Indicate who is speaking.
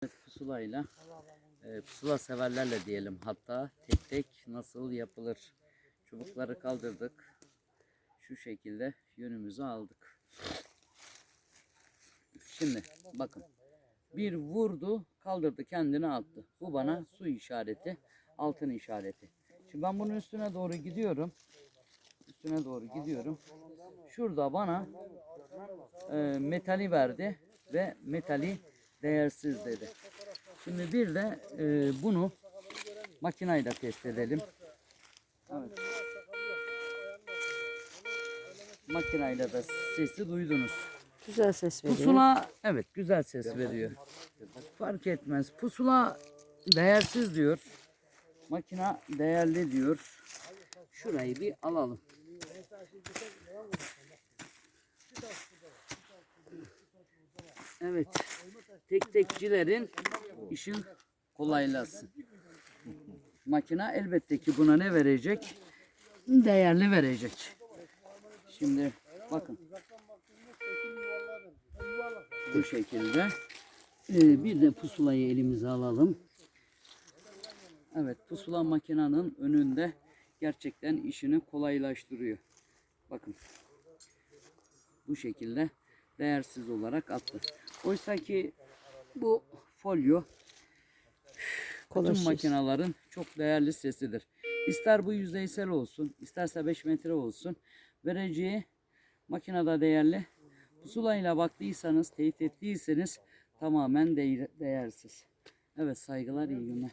Speaker 1: Pusulayla e, pusula severlerle diyelim hatta tek tek nasıl yapılır. Çubukları kaldırdık. Şu şekilde yönümüzü aldık. Şimdi bakın. Bir vurdu, kaldırdı, kendini attı. Bu bana su işareti, altın işareti. Şimdi ben bunun üstüne doğru gidiyorum. Üstüne doğru gidiyorum. Şurada bana e, metali verdi ve metali değersiz dedi. Şimdi bir de e, bunu makinayla test edelim. Evet. Makinayla da sesi duydunuz.
Speaker 2: Güzel ses veriyor.
Speaker 1: Pusula evet güzel ses veriyor. Fark etmez. Pusula değersiz diyor. Makina değerli diyor. Şurayı bir alalım. Evet. Tek tekçilerin işin kolaylasın. Makina elbette ki buna ne verecek? Değerli verecek. Şimdi bakın. Bu şekilde. Ee, bir de pusulayı elimize alalım. Evet pusula makinenin önünde gerçekten işini kolaylaştırıyor. Bakın. Bu şekilde değersiz olarak attı. Oysa ki bu folyo bütün makinelerin çok değerli sesidir. İster bu yüzeysel olsun, isterse 5 metre olsun. Vereceği makinede değerli. Pusulayla baktıysanız, teyit ettiyseniz tamamen değer- değersiz. Evet saygılar, iyi günler.